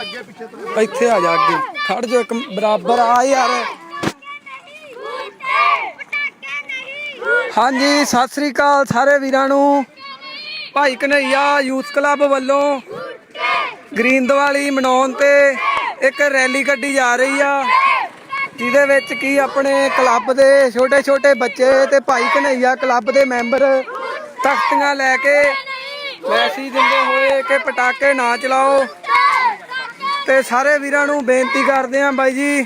ਅੱਗੇ ਇੱਥੇ ਆ ਜਾ ਅੱਗੇ। ਖੜ ਜਾ ਇੱਕ ਬਰਾਬਰ ਆ ਯਾਰ। ਹਾਂਜੀ, ਸਤਿ ਸ੍ਰੀ ਅਕਾਲ ਸਾਰੇ ਵੀਰਾਂ ਨੂੰ। ਭਾਈ ਕਨਈਆ ਯੂਥ ਕਲੱਬ ਵੱਲੋਂ ਗ੍ਰੀਨ ਦੀਵਾਲੀ ਮਨਾਉਣ ਤੇ ਇੱਕ ਰੈਲੀ ਕੱਢੀ ਜਾ ਰਹੀ ਆ। ਜਿਹਦੇ ਵਿੱਚ ਕੀ ਆਪਣੇ ਕਲੱਬ ਦੇ ਛੋਟੇ ਛੋਟੇ ਬੱਚੇ ਤੇ ਭਾਈ ਕਨਈਆ ਕਲੱਬ ਦੇ ਮੈਂਬਰ ਤਖਤੀਆਂ ਲੈ ਕੇ ਮੈਸੇਜ ਦਿੰਦੇ ਹੋਏ ਕਿ ਪਟਾਕੇ ਨਾ ਚਲਾਓ। ਤੇ ਸਾਰੇ ਵੀਰਾਂ ਨੂੰ ਬੇਨਤੀ ਕਰਦੇ ਆਂ ਬਾਈ ਜੀ,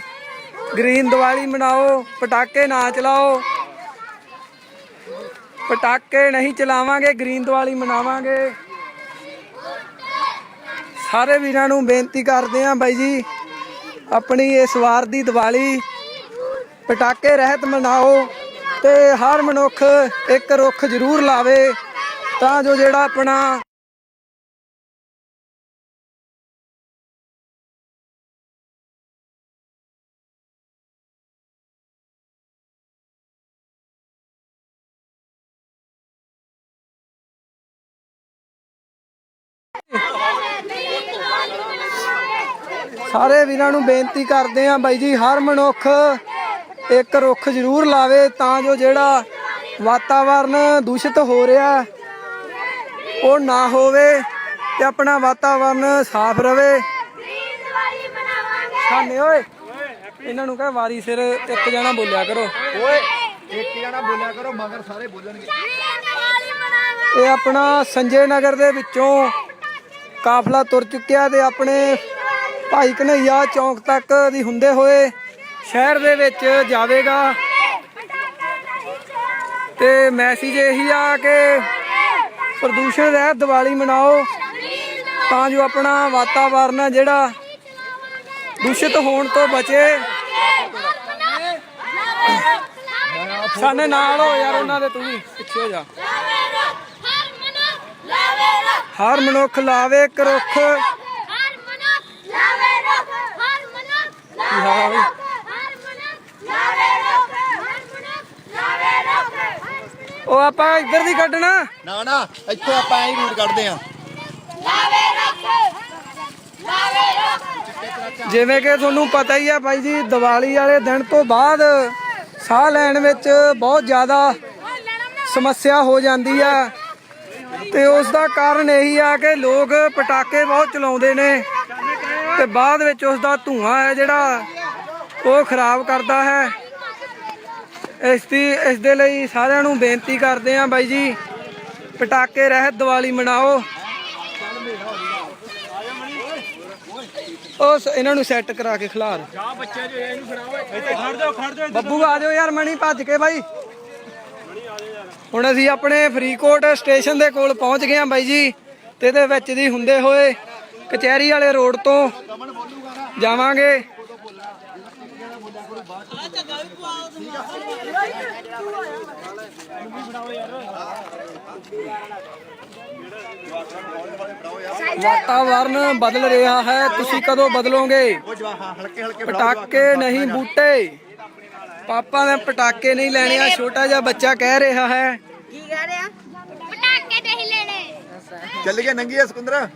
ਗ੍ਰੀਨ ਦੀਵਾਲੀ ਮਨਾਓ, ਪਟਾਕੇ ਨਾ ਚਲਾਓ। ਪਟਾਕੇ ਨਹੀਂ ਚਲਾਵਾਂਗੇ, ਗ੍ਰੀਨ ਦੀਵਾਲੀ ਮਨਾਵਾਂਗੇ। ਸਾਰੇ ਵੀਰਾਂ ਨੂੰ ਬੇਨਤੀ ਕਰਦੇ ਆਂ ਬਾਈ ਜੀ, ਆਪਣੀ ਇਸ ਵਾਰ ਦੀ ਦੀਵਾਲੀ ਪਟਾਕੇ ਰਹਿਤ ਮਨਾਓ ਤੇ ਹਰ ਮਨੁੱਖ ਇੱਕ ਰੁੱਖ ਜ਼ਰੂਰ ਲਾਵੇ, ਤਾਂ ਜੋ ਜਿਹੜਾ ਆਪਣਾ ਸਾਰੇ ਵੀਰਾਂ ਨੂੰ ਬੇਨਤੀ ਕਰਦੇ ਆਂ ਬਾਈ ਜੀ ਹਰ ਮਨੁੱਖ ਇੱਕ ਰੁੱਖ ਜ਼ਰੂਰ ਲਾਵੇ ਤਾਂ ਜੋ ਜਿਹੜਾ ਵਾਤਾਵਰਨ ਦੂਸ਼ਿਤ ਹੋ ਰਿਹਾ ਉਹ ਨਾ ਹੋਵੇ ਤੇ ਆਪਣਾ ਵਾਤਾਵਰਨ ਸਾਫ਼ ਰਵੇ। ਸਾਨੇ ਓਏ ਇਹਨਾਂ ਨੂੰ ਕਹੇ ਵਾਰੀ ਸਿਰ ਇੱਕ ਜਣਾ ਬੋਲਿਆ ਕਰੋ। ਓਏ ਇੱਕ ਜਣਾ ਬੋਲਿਆ ਕਰੋ ਮਗਰ ਸਾਰੇ ਬੋਲਣਗੇ। ਇਹ ਆਪਣਾ ਸੰਜੇ ਨਗਰ ਦੇ ਵਿੱਚੋਂ ਕਾਫਲਾ ਤੁਰ ਚੁੱਕਿਆ ਤੇ ਆਪਣੇ ਭਾਈ ਕਨਈਆ ਚੌਂਕ ਤੱਕ ਦੀ ਹੁੰਦੇ ਹੋਏ ਸ਼ਹਿਰ ਦੇ ਵਿੱਚ ਜਾਵੇਗਾ। ਤੇ ਮੈਸੇਜ ਇਹੀ ਆ ਕਿ ਪ੍ਰਦੂਸ਼ਣ ਰਹਿਤ ਦੀਵਾਲੀ ਮਨਾਓ ਤਾਂ ਜੋ ਆਪਣਾ ਵਾਤਾਵਰਨ ਜਿਹੜਾ ਦੂਸ਼ਿਤ ਹੋਣ ਤੋਂ ਬਚੇ। ਸਾਨੇ ਨਾਲ ਹੋ ਯਾਰ ਉਹਨਾਂ ਦੇ ਤੂੰ ਵੀ ਪਿੱਛੇ ਹੋ ਜਾ। ਹਰ ਮਨੁੱਖ ਲਾਵੇ ਉਹ ਆਪਾਂ ਇੱਧਰ ਦੀ ਕੱਢਣਾ। ਨਾ ਨਾ ਇੱਥੋਂ ਆਪਾਂ ਐਂ ਰੂਟ ਕੱਢਦੇ ਆ। ਜਿਵੇਂ ਕਿ ਤੁਹਾਨੂੰ ਪਤਾ ਹੀ ਆ ਭਾਈ ਜੀ ਦੀਵਾਲੀ ਵਾਲੇ ਦਿਨ ਤੋਂ ਬਾਅਦ ਸਾਹ ਲੈਣ ਵਿੱਚ ਬਹੁਤ ਜ਼ਿਆਦਾ ਸਮੱਸਿਆ ਹੋ ਜਾਂਦੀ ਆ। ਤੇ ਉਸ ਦਾ ਕਾਰਨ ਇਹੀ ਆ ਕਿ ਲੋਕ ਪਟਾਕੇ ਬਹੁਤ ਚਲਾਉਂਦੇ ਨੇ। ਤੇ ਬਾਅਦ ਵਿੱਚ ਉਸ ਦਾ ਧੂਆਂ ਹੈ ਜਿਹੜਾ ਉਹ ਖਰਾਬ ਕਰਦਾ ਹੈ। ਇਸ ਦੀ, ਇਸ ਦੇ ਲਈ ਸਾਰਿਆਂ ਨੂੰ ਬੇਨਤੀ ਕਰਦੇ ਆ ਬਾਈ ਜੀ, ਪਟਾਕੇ ਰਹਿਤ ਦੀਵਾਲੀ ਮਨਾਓ। ਉਸ, ਇਹਨਾਂ ਨੂੰ ਸੈੱਟ ਕਰਾ ਕੇ ਖਿਲਾਰ। ਜਾ ਬੱਚੇ ਜੋ ਇਹਨੂੰ ਫੜਾਓ ਇੱਥੇ ਖੜ ਜਾਓ ਖੜ ਜਾਓ ਬੱਬੂ ਆ ਜਾਓ ਯਾਰ, ਮਣੀ ਭੱਜ ਕੇ ਬਾਈ। ਹੁਣ ਅਸੀਂ ਆਪਣੇ ਫਰੀਕੋਟ ਸਟੇਸ਼ਨ ਦੇ ਕੋਲ ਪਹੁੰਚ ਗਏ ਹਾਂ ਬਾਈ ਜੀ, ਤੇ ਇਹਦੇ ਵਿੱਚ ਦੀ ਹੁੰਦੇ ਹੋਏ ਕਚਹਿਰੀ ਵਾਲੇ ਰੋਡ ਤੋਂ ਜਾਵਾਂਗੇ। ਵਾਤਾਵਰਨ ਬਦਲ ਰਿਹਾ ਹੈ। ਤੁਸੀਂ ਕਦੋਂ ਬਦਲੋਗੇ? ਪਟਾਕੇ ਨਹੀਂ ਬੂਟੇ। ਪਾਪਾ ਨੇ ਪਟਾਕੇ ਨਹੀਂ ਲੈਣੇ ਆ ਛੋਟਾ ਜਿਹਾ ਬੱਚਾ ਕਹਿ ਰਿਹਾ ਹੈ। ਕੀ ਕਹਿ ਰਿਹਾ? ਪਟਾਕੇ ਨਹੀਂ ਲੈਣੇ। ਚੱਲ ਗਿਆ ਨੰਗੀ ਆ ਸੁਕੰਦਰ।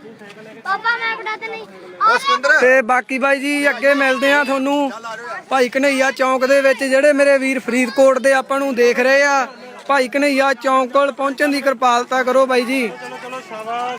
ਪਾਪਾ ਮੈਂ ਪਟਾਕੇ ਨਹੀਂ। ਉਹ ਸੁਕੰਦਰ ਤੇ ਬਾਕੀ ਬਾਈ ਜੀ ਅੱਗੇ ਮਿਲਦੇ ਆ ਤੁਹਾਨੂੰ। ਭਾਈ ਕਨਈਆ ਚੌਂਕ ਦੇ ਵਿੱਚ ਜਿਹੜੇ ਮੇਰੇ ਵੀਰ ਫਰੀਦਕੋਟ ਦੇ ਆਪਾਂ ਨੂੰ ਦੇਖ ਰਹੇ ਆ। ਭਾਈ ਕਨਈਆ ਚੌਂਕ ਕੋਲ ਪਹੁੰਚਣ ਦੀ ਕਿਰਪਾਲਤਾ ਕਰੋ ਬਾਈ ਜੀ।